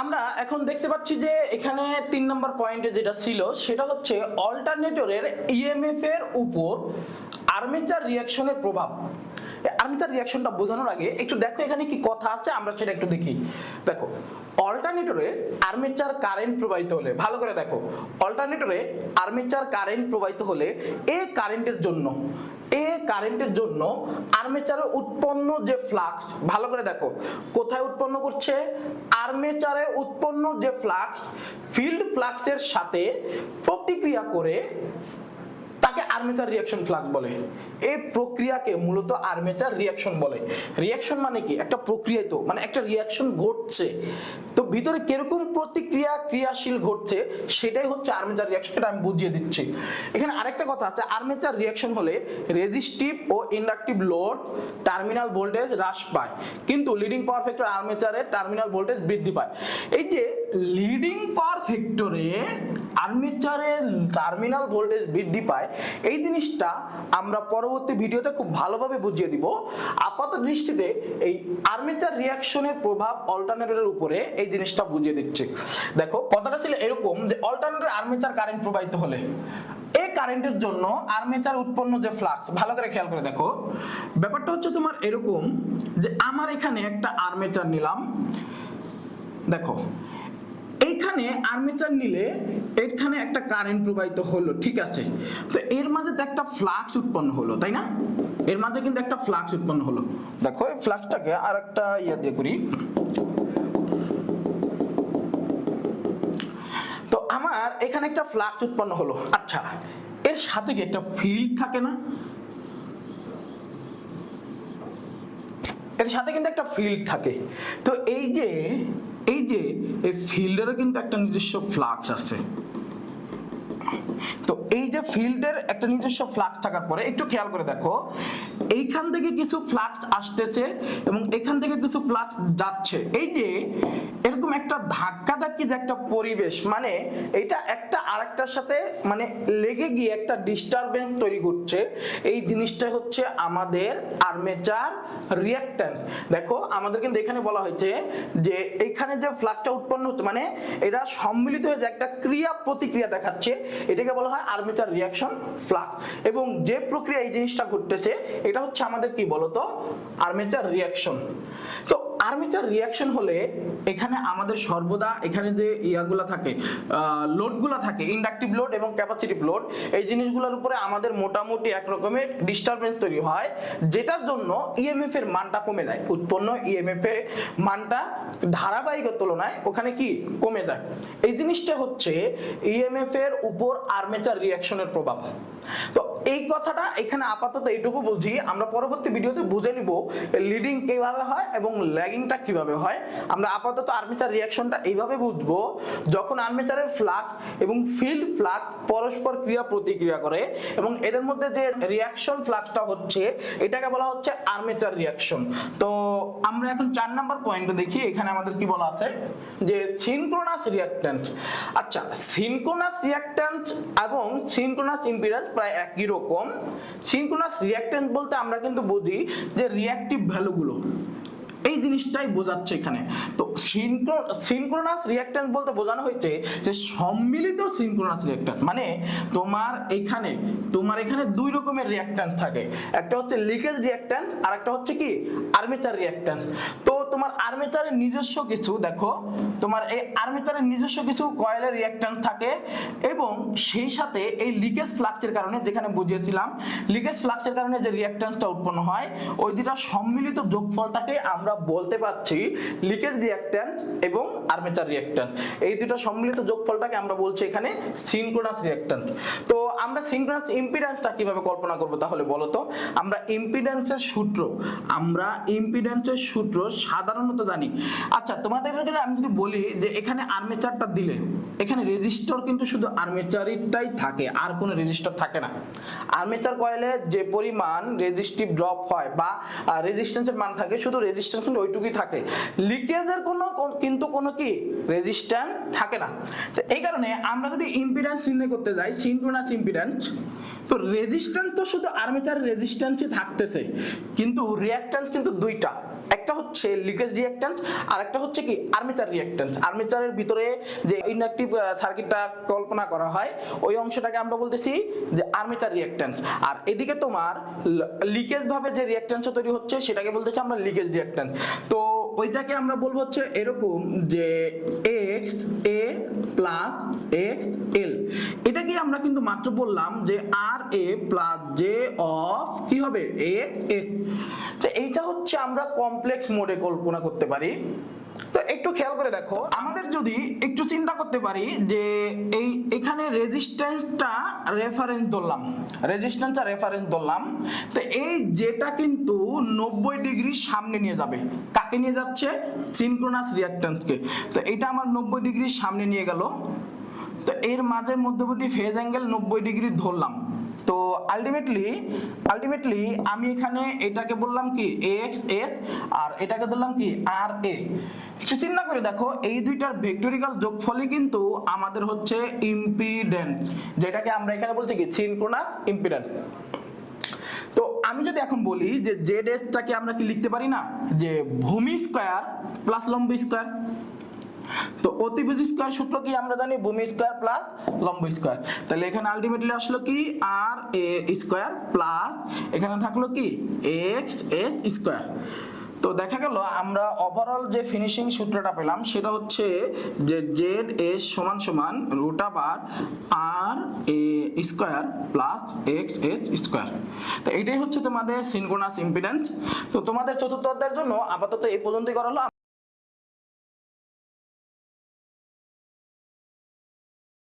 আমরা এখন দেখতে পাচ্ছি যে এখানে তিন নম্বর পয়েন্টে যেটা ছিল, সেটা হচ্ছে অল্টারনেটরের ইএমএফ এর উপর আর্মেচার রিয়াকশনের প্রভাব। আর্মেচার রিয়াকশনটা বোঝানোর আগে একটু দেখো এখানে কি কথা আছে, আমরা সেটা একটু দেখি। দেখো অল্টারনেটরে আর্মেচার কারেন্ট প্রবাহিত হলে, ভালো করে দেখো অল্টারনেটরে আর্মেচার কারেন্ট প্রবাহিত হলে এ কারেন্টের জন্য এ কারেন্টের জন্য আর্মেচারে উৎপন্ন যে ফ্লাক্স ভালো করে দেখো, কোথায় উৎপন্ন করছে? আর্মেচারে উৎপন্ন যে ফ্লাক্স ফিল্ড ফ্লাক্সের সাথে প্রতিক্রিয়া করে তাকে আর্মেচার রিয়াকশন ফ্লাক্স বলে। এই প্রক্রিয়াকে মূলত আর্মেচার রিয়াকশন বলে। রিয়াকশন মানে কি? একটা প্রক্রিয়াই তো মানে একটা রিয়াকশন ঘটছে। তো ভিতরে কীরকম প্রতিক্রিয়া ক্রিয়াশীল ঘটছে, সেটাই হচ্ছে আর্মেচার রিয়াকশন এটা আমি বুঝিয়ে দিচ্ছি। এখানে আরেকটা কথা আছে আর্মেচার রিয়াকশন হলে রেজিস্টিভ ও ইন্ডাকটিভ লোড টার্মিনাল ভোল্টেজ হ্রাস পায়। কিন্তু লিডিং পাওয়ার ফ্যাক্টর আর্মেচারের টার্মিনাল ভোল্টেজ বৃদ্ধি পায়। এই যে লিডিং পাওয়ার ফ্যাক্টরে আর্মেচারের টার্মিনাল ভোল্টেজ বৃদ্ধি পায়, এই জিনিসটা আমরা পরবর্তী ভিডিওতে খুব ভালোভাবে বুঝিয়ে দিব। আপাত দৃষ্টিতে এই আর্মেচার রিয়াকশনের প্রভাব অল্টারনেটরের উপরে এই জিনিসটা বুঝিয়ে দিচ্ছে। দেখো, কথাটা ছিল এরকম যে অল্টারনেটর আর্মেচার কারেন্ট প্রবাহিত হলে। এই কারেন্টের জন্য আর্মেচার উৎপন্ন যে ফ্লাক্স ভালো করে খেয়াল করে দেখো। ব্যাপারটা হচ্ছে তোমার এরকম যে আমার এখানে একটা আর্মেচার নিলাম। দেখো এইখানে আর্মেচার নিলে এখানে একটা কারেন্ট প্রবাহিত হলো, ঠিক আছে? তো এর মাঝে তো একটা ফ্লাক্স উৎপন্ন হলো, তাই না? এর মাঝে কিন্তু একটা ফ্লাক্স উৎপন্ন হলো। দেখো, এই ফ্লাক্সটাকে আর একটা ইয়ে দিয়ে করি। তো আমার এখানে একটা ফ্লাক্স উৎপন্ন হলো। আচ্ছা এর সাথে কি একটা ফিল্ড থাকে না? এর সাথে কিন্তু একটা ফিল্ড থাকে। তো এই যে এই যে এই ফিল্ডেরও কিন্তু একটা নিজস্ব ফ্লাক্স আছে। তো এই যে ফিল্ডের একটা নিজস্ব ফ্লাক্স থাকার পরে, একটু খেয়াল করে দেখো, এইখান থেকে কিছু ফ্লাক্স আসতেছে এবং এখান থেকে কিছু ফ্লাক্স যাচ্ছে। এই যে এরকম একটা ধাক্কা ধাক্কি যে একটা পরিবেশ মানে এটা একটা আরেকটার সাথে মানে লেগে গিয়ে একটা ডিস্টারবেন্স তৈরি করছে। এই জিনিসটা হচ্ছে আমাদের আর্মেচার রিয়াক্ট্যান্ট দেখো, আমাদের কিন্তু এখানে বলা হয়েছে যে এখানে যে ফ্লাক্সটা উৎপন্ন হচ্ছে মানে এটা সম্মিলিত হয়ে যে একটা ক্রিয়া প্রতিক্রিয়া দেখাচ্ছে এটাকে বলা হয় আর্মেচার রিয়াকশন ফ্লাক্স এবং যে প্রক্রিয়া এই জিনিসটা ঘটতেছে, এটা হচ্ছে আমাদের কি বলতো? Armature reaction. তো আর্মেচার রিয়াকশন হলে এখানে আমাদের সর্বদা এখানে যে ইয়াগুলা থাকে লোডগুলা থাকে ইন্ডাকটিভ লোড এবং ক্যাপাসিটিভ লোড এই জিনিসগুলোর উপরে আমাদের মোটামুটি এক রকমের ডিস্টারবেন্স তৈরি হয়, যেটার জন্য ইএমএফ এর মানটা কমে যায়। উৎপন্ন ইএমএফ এর মানটা ধারাবাহিকের তুলনায় ওখানে কি? কমে যায়। এই জিনিসটা হচ্ছে ইএমএফ এর উপর আর্মেচার রিয়াকশনের প্রভাব। তো এই কথাটা এখানে আপাতত এইটুকু বুঝি, আমরা পরবর্তী ভিডিওতে বুঝে নিব লিডিং কীভাবে হয় এবং ল্যাগিংটা কীভাবে হয়? আমরা আপাতত আর্মেচার রিয়াকশনটা এইভাবে বুঝব, যখন আর্মেচারের ফ্লাক্স এবং ফিল্ড ফ্লাক্স পরস্পর ক্রিয়া প্রতিক্রিয়া করে এবং এদের মধ্যে যে রিয়াকশন ফ্লাক্সটা হচ্ছে, এটাকে বলা হচ্ছে আর্মেচার রিয়াকশন তো আমরা এখন চার নাম্বার পয়েন্টে দেখি, এখানে আমাদের কি বলা আছে? যে সিনক্রোনাস রিয়াক্ট্যান্ট আচ্ছা সিনক্রোনাস রিয়াক্ট্যান্ট এবং সিনক্রোনাস ইম্পিডেন্স প্রায় একই রকম। সিনক্রোনাস রিয়াক্ট্যান্ট বলতে আমরা কিন্তু বুঝি যে রিয়াক্টিভ ভ্যালুগুলো এই জিনিসটাই বোঝাচ্ছে এখানে। তো সিনক্রোনাস রিয়াক্ট্যান্স বলতে বোঝানো হয়েছে যে সম্মিলিত সিনক্রোনাস রিয়াক্ট্যান্স মানে তোমার এখানে তোমার এখানে দুই রকমের রিয়াক্ট্যান্স থাকে। একটা হচ্ছে লিকেজ রিয়াক্ট্যান্স আর একটা হচ্ছে কি? আর্মেচার রিয়াক্ট্যান্স তো তোমার আর্মেচারের নিজস্ব কিছু, দেখো, তোমার এই আর্মেচারের নিজস্ব কিছু কয়েলের রিয়াক্ট্যান্স থাকে এবং সেই সাথে এই লিকেজ ফ্লাক্সের কারণে যেখানে বুঝিয়েছিলাম লিকেজ ফ্লাক্সের কারণে যে রিয়াক্ট্যান্সটা উৎপন্ন হয়, ওই দুটা সম্মিলিত যোগফলটাকে আমরা বলতে পারছি লিকেজ রিয়াক্ট্যান্স এবং আর্মেচার রিয়াক্ট্যান্স এই দুটো সম্মিলিত যোগফলটাকে আমরা বলছি এখানে সিনক্রোনাস রিয়াক্ট্যান্স তো আমরা সিনক্রোনাস ইম্পিডেন্সটা কীভাবে কল্পনা করব তাহলে বলো তো? আমরা ইম্পিডেন্সের সূত্র, আমরা ইম্পিডেন্সের সূত্র সাধারণত জানি। আচ্ছা তোমাদের কাছে আমি যদি বলি যে এখানে আর্মেচারটা দিলে, এখানে রেজিস্টর কিন্তু শুধু আর্মেচারিটাই থাকে, আর কোনো রেজিস্টর থাকে না। আর্মেচার কয়েলে যে পরিমাণ রেজিস্টিভ ড্রপ হয় বা রেজিস্ট্যান্সের মান থাকে, শুধু রেজিস্ট্যান্স কিন্তু ওইটুকুই থাকে। লিকেজের কোনো কোন- কিন্তু কোনো কি? রেজিস্ট্যান্স থাকে না। তো এই কারণে আমরা যদি ইম্পিডেন্স নির্ণয় করতে যাই সিনক্রোনাস ইম্পিডেন্স তো রেজিস্ট্যান্স তো শুধু আর্মেচার রেজিস্ট্যান্সই থাকতেছে, কিন্তু রিয়াক্ট্যান্স কিন্তু দুইটা। একটা হচ্ছে লিকেজ রিঅ্যাক্ট্যান্স আর একটা হচ্ছে কি আর্মেচার রিঅ্যাক্ট্যান্স আর্মেচারের ভিতরে যে ইনঅ্যাক্টিভ সার্কিটটা কল্পনা করা হয়, ওই অংশটাকে আমরা বলতেছি যে আর্মেচার রিঅ্যাক্ট্যান্স আর এদিকে তোমার লিকেজ ভাবে যে রিঅ্যাক্ট্যান্সটা তৈরি হচ্ছে, সেটাকে বলতেছি আমরা লিকেজ রিঅ্যাক্ট্যান্স তো ওইটাকে আমরা বলব হচ্ছে এরকম যে X A plus X L এটাকে আমরা কিন্তু মাত্র বললাম যে R A plus J of কি হবে? এক্স এক্স তো এইটা হচ্ছে আমরা কমপ্লেক্স মোডে কল্পনা করতে পারি। তো একটু খেয়াল করে দেখো, আমাদের যদি একটু চিন্তা করতে পারি যে এই এখানে রেজিস্ট্যান্সটা রেফারেন্স ধরলাম রেজিস্ট্যান্সটা রেফারেন্স ধরলাম, তো এই যেটা কিন্তু নব্বই ডিগ্রি সামনে নিয়ে যাবে। কাকে নিয়ে যাচ্ছে? সিনক্রোনাস রিঅ্যাক্ট্যান্সকে তো এটা আমার নব্বই ডিগ্রি সামনে নিয়ে গেল। তো এর মাঝের মধ্যবর্তী ফেজ অ্যাঙ্গেল নব্বই ডিগ্রি ধরলাম। তো আলটিমেটলি আলটিমেটলি আমি এখানে এটাকে বললাম কি এক্স এস আর এটাকে ধরলাম কি আর এ একটু চিন্তা করে দেখো, এই দুইটার ভেক্টরিক্যাল যোগফলই কিন্তু আমাদের হচ্ছে ইম্পিডেন্স যেটাকে আমরা এখানে বলছি কি সিনক্রোনাস ইম্পিডেন্স তো আমি যদি এখন বলি যে জেড এসটাকে আমরা কি লিখতে পারি না? যে ভূমি স্কোয়ার প্লাস লম্ব স্কোয়ার তো অতিভুজ স্কোয়ার সূত্র কি আমরা জানি? ভূমি স্কোয়ার প্লাস লম্ব স্কোয়ার তাহলে এখানে আলটিমেটলি আসলো কি? আর এ স্কোয়ার প্লাস এখানে থাকল কি? এক্স এস স্কোয়ার তো দেখা গেল, আমরা ওভারঅল যে ফিনিশিং সূত্রটা পেলাম, সেটা হচ্ছে যে জেড এস সমান সমান রুট আবার R A square plus X S square তো এটাই হচ্ছে তোমাদের সিনক্রোনাস ইম্পিডেন্স তো তোমাদের চতুর্থ অধ্যায়ের জন্য আপাতত এই পর্যন্তই করা হলো।